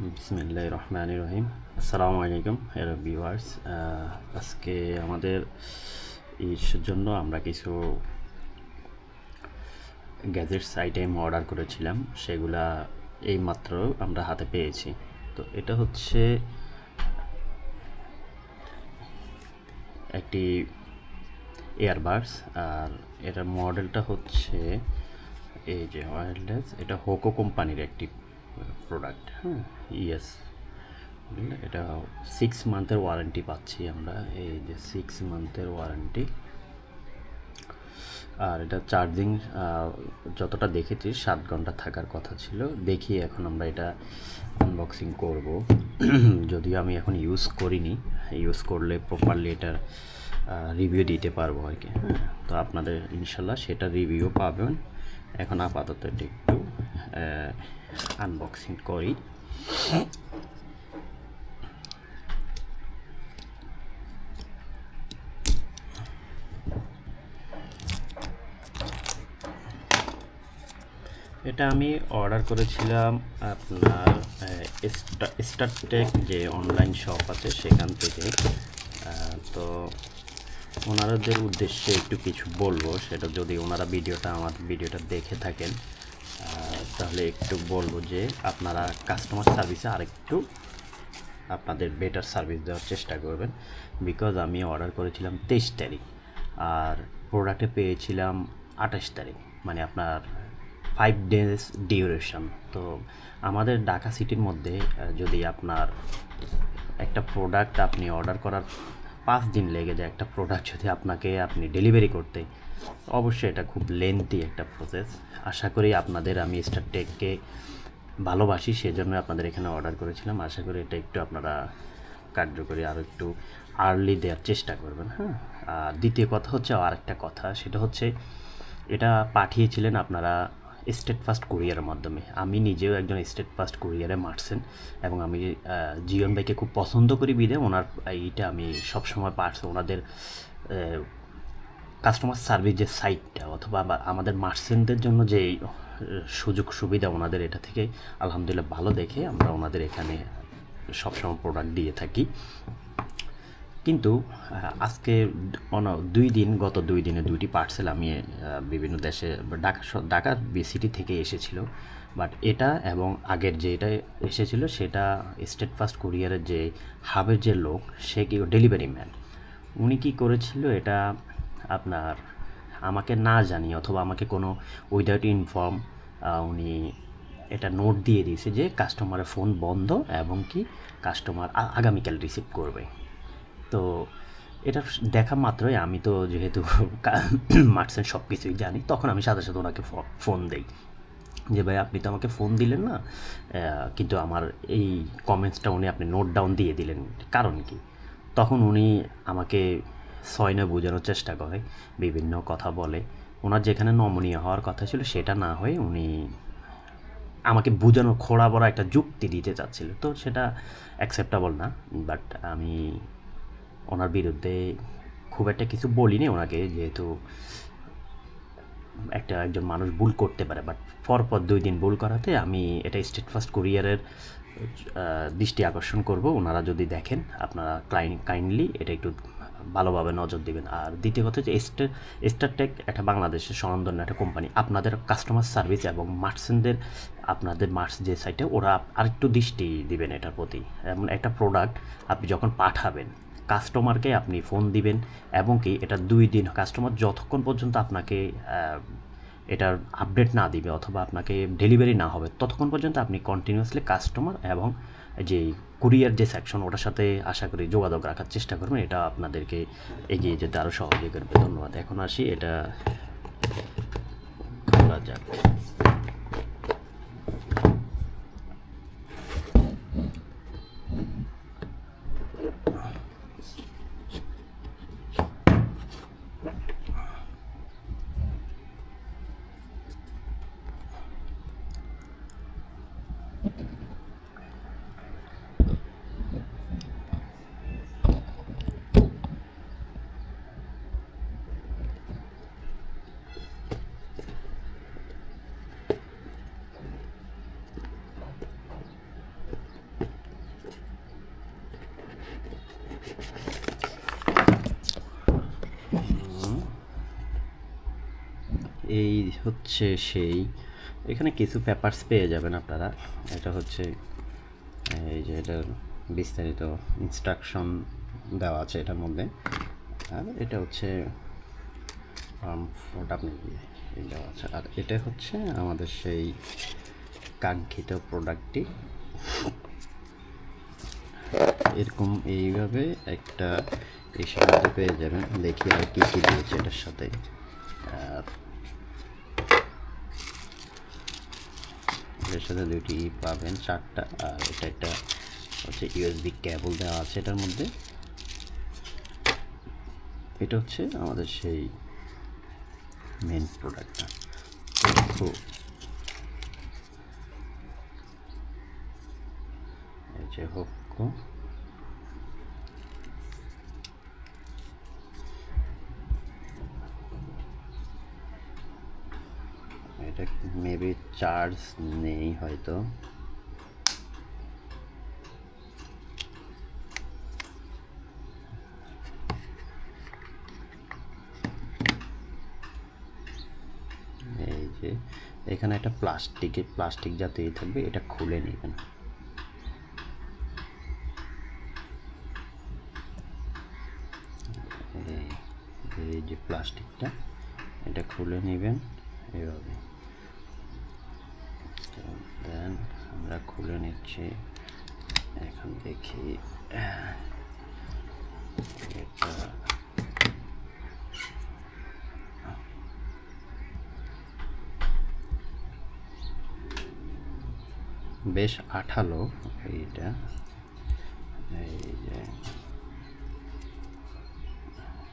বিসমিল্লাহ রহমান রহিম আসসালামু আলাইকুম, হ্যালো ভিউয়ার্স। আজকে আমাদের ইসের জন্য আমরা কিছু গ্যাজেটস আইটেম অর্ডার করেছিলাম। সেগুলা এইমাত্র আমরা হাতে পেয়েছি। তো এটা হচ্ছে একটি এয়ারবাডস। আর এটার মডেলটা হচ্ছে এই যে ওয়্যারলেস এটা হোকো কোম্পানির একটি প্রোডাক্ট হ্যাঁ। ইয়েস এটা সিক্স মান্থের ওয়ারেন্টি পাচ্ছি আমরা। এই যে সিক্স মান্থের ওয়ারেন্টি আর এটা চার্জিং যতটা দেখেছি, সাত ঘণ্টা থাকার কথা ছিল। দেখি এখন আমরা এটা আনবক্সিং করব। যদিও আমি এখন ইউজ করিনি। ইউজ করলে প্রপারলি এটার রিভিউ দিতে পারব আর কি হ্যাঁ। তো আপনাদের ইনশাল্লাহ সেটা রিভিউ পাবেন। এখন আপাতত এটা একটু আনবক্সিং করি। এটা আমি অর্ডার করেছিলাম আপনার স্টারটেক যে অনলাইন শপ আছে সেখান থেকে। তো ওনারাদের উদ্দেশ্যে একটু কিছু বলব, সেটা যদি ওনারা ভিডিওটা আমার ভিডিওটা দেখে থাকেন। তাহলে একটু বলব যে আপনারা কাস্টমার সার্ভিসে আরেকটু আপনাদের বেটার সার্ভিস দেওয়ার চেষ্টা করবেন। বিকজ আমি অর্ডার করেছিলাম তেইশ তারিখ, আর প্রোডাক্টে পেয়েছিলাম আঠাশ তারিখ মানে আপনার ফাইভ ডেজ ডিউরেশন তো আমাদের ঢাকা সিটির মধ্যে যদি আপনার একটা প্রোডাক্ট আপনি অর্ডার করার পাঁচ দিন লেগে যায় একটা প্রোডাক্ট যদি আপনাকে আপনি ডেলিভারি করতে। অবশ্যই এটা খুব লেন্থি একটা প্রসেস আশা করি আপনাদের আমি স্টারটেককে ভালোবাসি, সেজন্য আপনাদের এখানে অর্ডার করেছিলাম। আশা করি এটা একটু আপনারা কার্যকরী আরও একটু আর্লি দেওয়ার চেষ্টা করবেন হ্যাঁ? আর দ্বিতীয় কথা হচ্ছে আর একটা কথা, সেটা হচ্ছে, এটা পাঠিয়েছিলেন আপনারা স্টেট ফার্স্ট কুরিয়ারের মাধ্যমে। আমি নিজেও একজন স্টেট ফার্স্ট কুরিয়ারে মারছেন এবং আমি জীবন ভাইকে খুব পছন্দ করি বিদে। ওনার এইটা আমি সবসময় পারছি। ওনাদের কাস্টমার সার্ভিস যে সাইটটা অথবা আমাদের মার্চেন্টদের জন্য যে সুযোগ সুবিধা ওনাদের এটা থেকে আলহামদুলিল্লাহ ভালো দেখে আমরা ওনাদের এখানে সবসময় প্রোডাক্ট দিয়ে থাকি। কিন্তু আজকে দুই দিন, গত দুই দিনে দুইটি পার্সেল আমি বিভিন্ন দেশে, ঢাকা ঢাকার সিটি থেকে এসেছিল। বাট এটা এবং আগের যেটা এসেছিল, সেটা স্টেট ফার্স্ট কুরিয়ারের যে হাবের যে লোক, সে কি ডেলিভারি ম্যান উনি কি করেছিল, এটা আপনার আমাকে না জানি, অথবা আমাকে কোনো উইদাউট ইনফর্ম উনি এটা নোট দিয়ে দিয়েছে যে কাস্টমারের ফোন বন্ধ এবং কি কাস্টমার আগামীকাল রিসিভ করবে। তো এটা দেখা মাত্রই আমি তো যেহেতু মার্চেন্ট সব কিছুই জানি, তখন আমি সাথে সাথে ওনাকে ফোন দেই। যে ভাই, আপনি তো আমাকে ফোন দিলেন না? কিন্তু আমার এই কমেন্টসটা উনি আপনি নোট ডাউন দিয়ে দিলেন। কারণ কি? তখন উনি আমাকে ছয় নয় বোঝানোর চেষ্টা করে, বিভিন্ন কথা বলে। ওনার যেখানে নমনীয় হওয়ার কথা ছিল, সেটা না হয়ে উনি আমাকে বোঝানোর খোড়া বড়া একটা যুক্তি দিতে চাচ্ছিল। তো সেটা অ্যাকসেপ্টেবল না বাট আমি ওনার বিরুদ্ধে খুব একটা কিছু বলিনি ওনাকে, যেহেতু একটা একজন মানুষ ভুল করতে পারে বাট পরপর দুই দিন ভুল করাতে আমি এটা স্টেট ফার্স্ট কুরিয়ারের দৃষ্টি আকর্ষণ করব। ওনারা যদি দেখেন, আপনারা ক্লাইন কাইন্ডলি এটা একটু ভালোভাবে নজর দিবেন। আর দ্বিতীয় কথা হচ্ছে স্টার স্টারটেক একটা বাংলাদেশের স্বনামধন্য একটা কোম্পানি আপনাদের কাস্টমার সার্ভিস এবং মার্চেন্টদের আপনাদের মার্চ যে সাইটে ওরা আরেকটু দৃষ্টি দিবেন এটার প্রতি। এমন একটা প্রোডাক্ট আপনি যখন পাঠাবেন কাস্টমারকে আপনি ফোন দিবেন এবং কি এটা দুই দিন, কাস্টমার যতক্ষণ পর্যন্ত আপনাকে এটার আপডেট না দিবে অথবা আপনাকে ডেলিভারি না হবে, ততক্ষণ পর্যন্ত আপনি কন্টিনিউয়াসলি কাস্টমার এবং যে কুরিয়ার যে সেকশন ওটার সাথে আশা করি যোগাযোগ রাখার চেষ্টা করবেন। এটা আপনাদেরকে এগিয়ে যেতে আরও সহজে করবে। ধন্যবাদ। এখন আসি, এটা যাক। এই হচ্ছে সেই। এখানে কিছু পেপারস পেয়ে যাবেন আপনারা। এটা হচ্ছে, এই যে এটার বিস্তারিত ইনস্ট্রাকশন দেওয়া আছে এটার মধ্যে। আর এটা হচ্ছে ওটা আপনি দেওয়া আছে। আর এটা হচ্ছে আমাদের সেই কাঙ্ক্ষিত প্রোডাক্টটি এরকম এইভাবে একটা মধ্যে পেয়ে যাবেন। দেখি আর কী কী দিয়েছে এটার সাথে। আর এটার সাথে দুইটি পাবেন, চারটা, আর এটা একটা হচ্ছে ইউএসবি ক্যাবল দেওয়া আছে এটার মধ্যে। এটা হচ্ছে আমাদের সেই মেন প্রোডাক্টটা তো যে হোক্কো এটা মেবি চার্জ নেই হয়তো। এই যে, এখানে একটা প্লাস্টিকের প্লাস্টিক জাতীয় থাকবে, এটা খুলে নেবেন এই যে প্লাস্টিকটা, এটা খুলে নেবেন, এভাবে। দেন আমরা খুলে নিচ্ছি। এখন দেখি এটা বেশ আঠালো এইটা। এই যে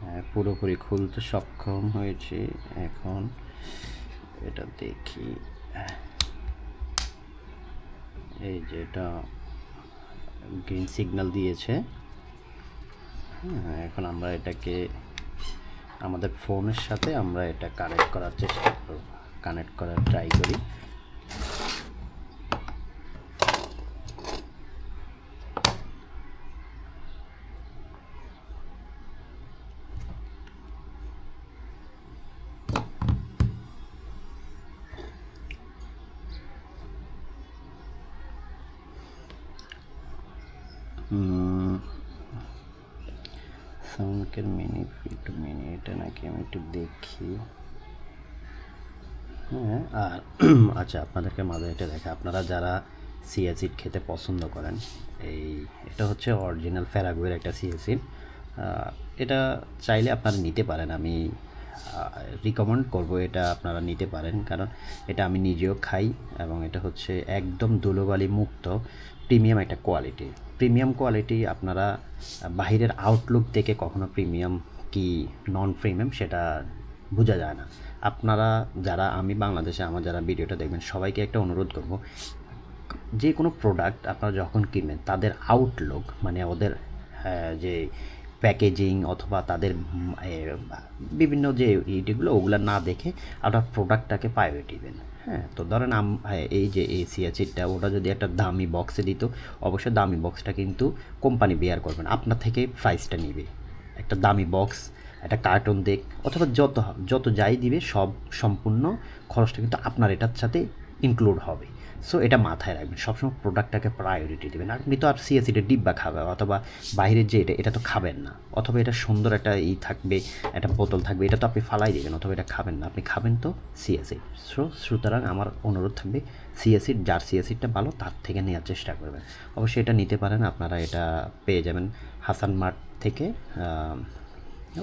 হ্যাঁ, পুরোপুরি খুলতে সক্ষম হয়েছে। এখন এটা দেখি এই যে এটা গ্রিন সিগন্যাল দিয়েছে। হ্যাঁ, এখন আমরা এটাকে আমাদের ফোনের সাথে আমরা এটা কানেক্ট করার চেষ্টা করব। কানেক্ট করার ট্রাই করি। সাউন্ডকের মিনিট টু মিনিট এটা নাকি আমি একটু দেখি। হ্যাঁ আর আচ্ছা আপনাদেরকে মাঝে এটা দেখে। আপনারা যারা সিয়াসিড খেতে পছন্দ করেন, এই এটা হচ্ছে অরিজিনাল ফেরাগুয়ের একটা সিয়াসিড এটা চাইলে আপনারা নিতে পারেন। আমি রিকমেন্ড করব এটা আপনারা নিতে পারেন। কারণ এটা আমি নিজেও খাই এবং এটা হচ্ছে একদম ধুলোবালি মুক্ত। প্রিমিয়াম একটা কোয়ালিটি। প্রিমিয়াম কোয়ালিটি আপনারা বাহিরের আউটলুক থেকে কখনো প্রিমিয়াম কি নন প্রিমিয়াম সেটা বোঝা যায় না। আপনারা যারা, আমি বাংলাদেশে আমার যারা ভিডিওটা দেখবেন, সবাইকে একটা অনুরোধ করব, যে কোনো প্রোডাক্ট আপনারা যখন কিনবেন, তাদের আউটলুক মানে ওদের যে প্যাকেজিং অথবা তাদের বিভিন্ন যে ইটিগুলো ওগুলো না দেখে আপনার প্রোডাক্টটাকে প্রায়োরিটি দেন। হ্যাঁ তো ধরেন হ্যাঁ, এই যে এসি আছে এটা ওটা যদি একটা দামি বক্সে দিত অবশ্যই দামি বক্সটা কিন্তু কোম্পানি বেয়ার করবেন আপনার থেকে প্রাইসটা নেবে। একটা দামি বক্স একটা কার্টুন দেখ অথবা যত যত যাই দিবে সব সম্পূর্ণ খরচটা কিন্তু আপনার এটার সাথে ইনক্লুড হবে। সো এটা মাথায় রাখবেন। সবসময় প্রোডাক্টটাকে প্রায়োরিটি দেবেন। আপনি তো আর সিএসিটা ডিব্বা খাবে, অথবা বাইরের যে এটা এটা তো খাবেন না। অথবা এটা সুন্দর একটা ই থাকবে, একটা বোতল থাকবে, এটা তো আপনি ফালাই দেবেন, অথবা এটা খাবেন না। আপনি খাবেন তো সিএসিড সো সুতরাং আমার অনুরোধ থাকবে সিএসিড যার সিএসিডটা ভালো, তার থেকে নেওয়ার চেষ্টা করবেন। অবশ্যই এটা নিতে পারেন, আপনারা এটা পেয়ে যাবেন। হাসান মার্ট থেকে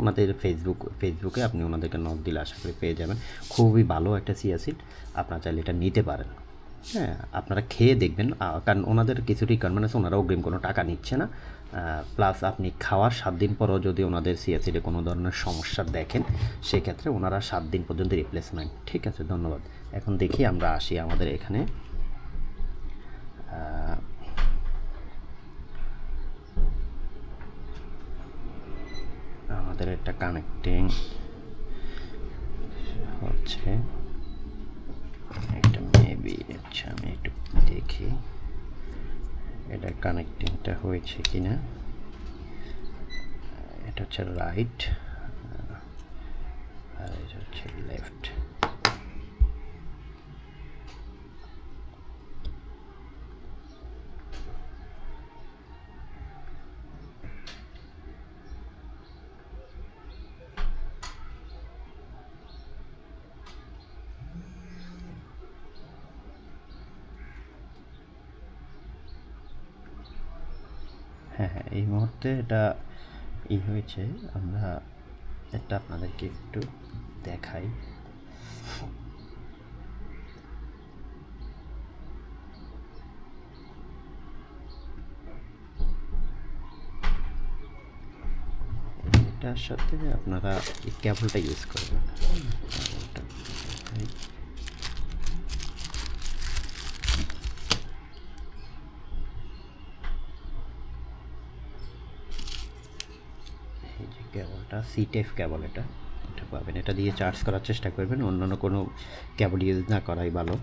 ওনাদের ফেসবুক ফেসবুকে আপনি ওনাদেরকে নক দিলে আশা করি পেয়ে যাবেন। খুবই ভালো একটা সিয়াসিড আপনারা চাইলে এটা নিতে পারেন। হ্যাঁ আপনারা খেয়ে দেখবেন কারণ ওনাদের কিছু রিকোয়ারমেন্ট আছে ওনারা অগ্রিম কোনো টাকা নিচ্ছে না। প্লাস আপনি খাওয়ার সাত দিন পরও যদি ওনাদের সিএসিডে কোনো ধরনের সমস্যা দেখেন, সেক্ষেত্রে ওনারা সাত দিন পর্যন্ত রিপ্লেসমেন্ট ঠিক আছে, ধন্যবাদ। এখন দেখি আমরা আসি আমাদের এখানে আহ, আমাদের একটা কানেক্টিং হচ্ছে। এটা মেবি আচ্ছা আমি একটু দেখি। এটা কানেক্টিংটা হয়েছে কিনা? এটা হচ্ছে রাইট আর এটা হচ্ছে লেফট হ্যাঁ হ্যাঁ এই মুহূর্তে এটা ই হয়েছে। আমরা এটা আপনাদেরকে একটু দেখাই। এটার সাথে আপনারা এই কেবলটা ইউজ করবেন কেবলটা এই এই যে কেবলটা সি টাইপ কেবল এটা। এটা পাবেন। এটা দিয়ে চার্জ করার চেষ্টা করবেন। অন্যান্য কোনো কেবল ইউজ না করাই ভালো।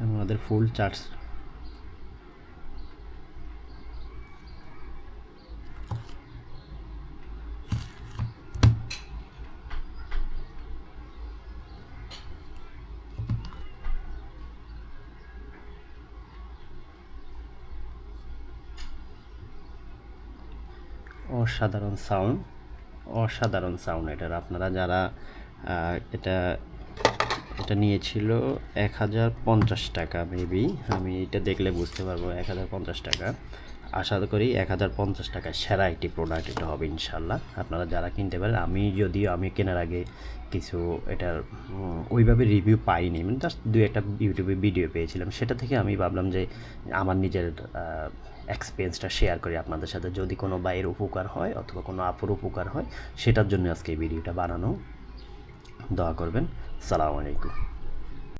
আমাদের ফুল চার্জ অসাধারণ সাউন্ড অসাধারণ সাউন্ড এটার। আপনারা যারা এটা এটা নিয়েছিল এক হাজার পঞ্চাশ টাকা, মেবি। আমি এটা দেখলে বুঝতে পারব এক হাজার পঞ্চাশ টাকা। আশা করি এক হাজার পঞ্চাশ টাকা সেরা একটি প্রোডাক্ট এটা হবে ইনশাল্লাহ আপনারা যারা কিনতে পারেন, আমি যদিও আমি কেনার আগে কিছু এটার ওইভাবে রিভিউ পাইনি। মানে জাস্ট দু একটা ইউটিউবে ভিডিও পেয়েছিলাম। সেটা থেকে আমি ভাবলাম যে আমার নিজের এক্সপিরিয়েন্সটা শেয়ার করি আপনাদের সাথে। যদি কোনো বাইয়ের উপকার হয় অথবা কোনো আপুর উপকার হয়, সেটার জন্য আজকে এই ভিডিওটা বানানো। দোয়া করবেন। সালাম আলাইকুম।